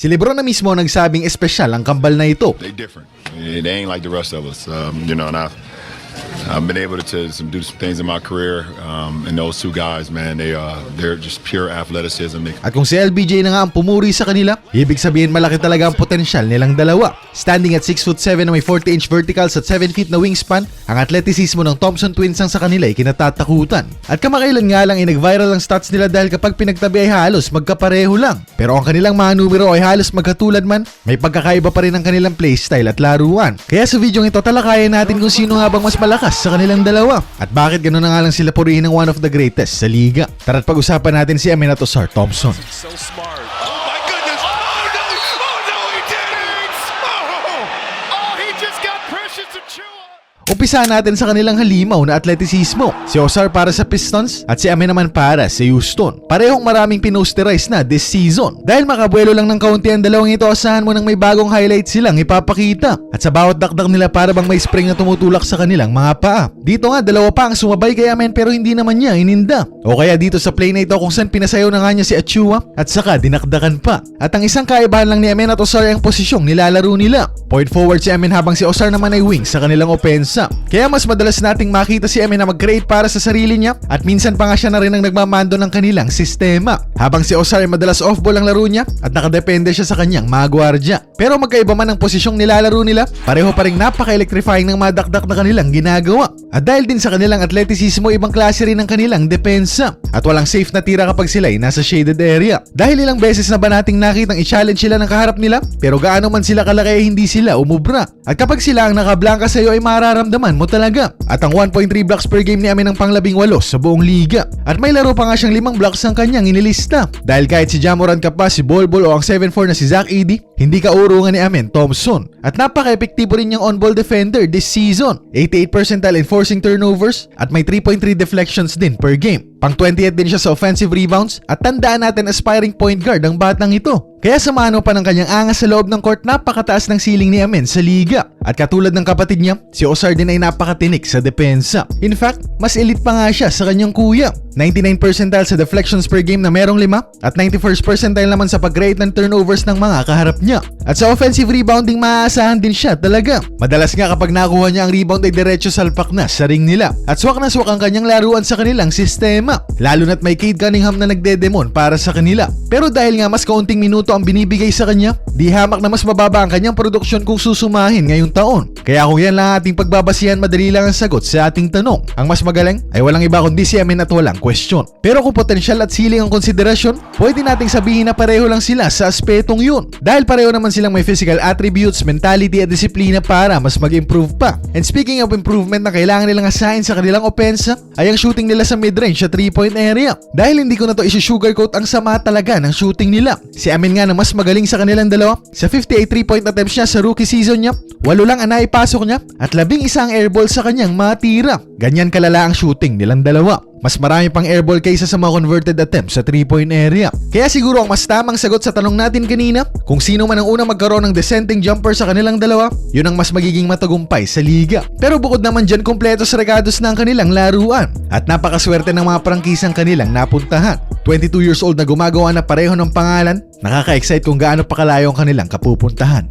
Si Lebron na mismo nagsabing espesyal ang kambal na ito. they different. They ain't like the rest of us. Um, you know, and I've I've been able to, to do some things in my career. Um, and those two guys, man, they uh they're just pure athleticism. They, At kung si LBJ na nga ang pumuri sa kanila, ibig sabihin malaki talaga ang potensyal nilang dalawa. Standing at 6 foot 7 na may 40 inch verticals at 7 feet na wingspan, ang atletisismo ng Thompson Twins ang sa kanila ay kinatatakutan. At kamakailan nga lang ay nag-viral ang stats nila dahil kapag pinagtabi ay halos magkapareho lang. Pero ang kanilang mga numero ay halos magkatulad man, may pagkakaiba pa rin ang kanilang playstyle at laruan. Kaya sa video ito talakayan natin kung sino nga bang mas malakas sa kanilang dalawa. At bakit gano'n na nga lang sila purihin ng one of the greatest sa liga. Tara't pag-usapan natin si Aminato Sar Thompson. So smart. Oh my goodness. Oh no. Oh no, he didn't. Oh, oh he just got Precious Achua. Umpisa natin sa kanilang halimaw na atletisismo. Si Osar para sa Pistons at si Ame naman para sa Houston. Parehong maraming pinosterize na this season. Dahil makabuelo lang ng kaunti ang dalawang ito, asahan mo nang may bagong highlight silang ipapakita. At sa bawat dakdak nila para bang may spring na tumutulak sa kanilang mga paa. Dito nga, dalawa pa ang sumabay kay Amen pero hindi naman niya ininda. O kaya dito sa play na ito kung saan pinasayaw na nga niya si Achua at saka dinakdakan pa. At ang isang kaibahan lang ni Amen at Osar ay ang posisyong nilalaro nila. Point forward si Amen habang si Osar naman ay wing sa kanilang opensa. Kaya mas madalas nating makita si Amen na mag-create para sa sarili niya at minsan pa nga siya na rin ang nagmamando ng kanilang sistema. Habang si Osar ay madalas off-ball ang laro niya at nakadepende siya sa kanyang mga gwardya. Pero magkaiba man ang posisyong nilalaro nila, pareho pa rin napaka-electrifying ng mga dakdak na kanilang ginagawa. At dahil din sa kanilang atletisismo, ibang klase rin ang kanilang depensa. At walang safe na tira kapag sila ay nasa shaded area. Dahil ilang beses na ba nating nakitang i-challenge sila ng kaharap nila, pero gaano man sila kalaki ay hindi sila umubra. At kapag sila ang nakablanka sa iyo ay mararamdaman mo talaga. At ang 1.3 blocks per game ni Amin ang panglabing walo sa buong liga. At may laro pa nga siyang limang blocks ang kanyang inilista. Dahil kahit si Jamoran ka pa, si Bolbol o ang 7'4 na si Zach Edey, hindi ka urungan ni Amin Thompson. At napaka-epektibo rin niyang on-ball defender this season. 88 percentile in forcing turnovers at may 3.3 deflections din per game. Pang 20th din siya sa offensive rebounds at tandaan natin aspiring point guard ang batang ito. Kaya sa mano pa ng kanyang angas sa loob ng court napakataas ng ceiling ni Amen sa liga. At katulad ng kapatid niya, si Osar din ay napakatinik sa depensa. In fact, mas elite pa nga siya sa kanyang kuya. 99 percentile sa deflections per game na merong 5 at 91st percentile naman sa pag-rate ng turnovers ng mga kaharap niya. At sa offensive rebounding maaasahan din siya talaga. Madalas nga kapag nakuha niya ang rebound ay diretso salpak na sa ring nila. At swak na swak ang kanyang laruan sa kanilang sistema. Lalo na't may Cade Cunningham na nagdedemon para sa kanila. Pero dahil nga mas kaunting minuto ang binibigay sa kanya, di hamak na mas mababa ang kanyang produksyon kung susumahin ngayong taon. Kaya kung yan lang ating pagbabasihan, madali lang ang sagot sa ating tanong. Ang mas magaling ay walang iba kundi si Amin at walang question. Pero kung potensyal at siling ang konsiderasyon, pwede nating sabihin na pareho lang sila sa aspetong yun. Dahil pareho naman silang may physical attributes, mentality at disiplina para mas mag-improve pa. And speaking of improvement na kailangan nilang asahin sa kanilang opensa, ay ang shooting nila sa mid-range sa 3-point area. Dahil hindi ko na to isi-sugarcoat ang sama talaga ng shooting nila. Si Amin nga na mas magaling sa kanilang dalawa, sa 58 3-point attempts niya sa rookie season niya, walo lang ang naipasok niya at labing isang airball sa kanyang matira. Ganyan kalala ang shooting nilang dalawa. Mas marami pang airball kaysa sa mga converted attempts sa 3-point area. Kaya siguro ang mas tamang sagot sa tanong natin kanina, kung sino man ang unang magkaroon ng dissenting jumper sa kanilang dalawa, yun ang mas magiging matagumpay sa liga. Pero bukod naman dyan kompleto sa regados ng kanilang laruan. At napakaswerte ng mga prangkisang kanilang napuntahan. 22 years old na gumagawa na pareho ng pangalan, nakaka-excite kung gaano pa kalayo ang kanilang kapupuntahan.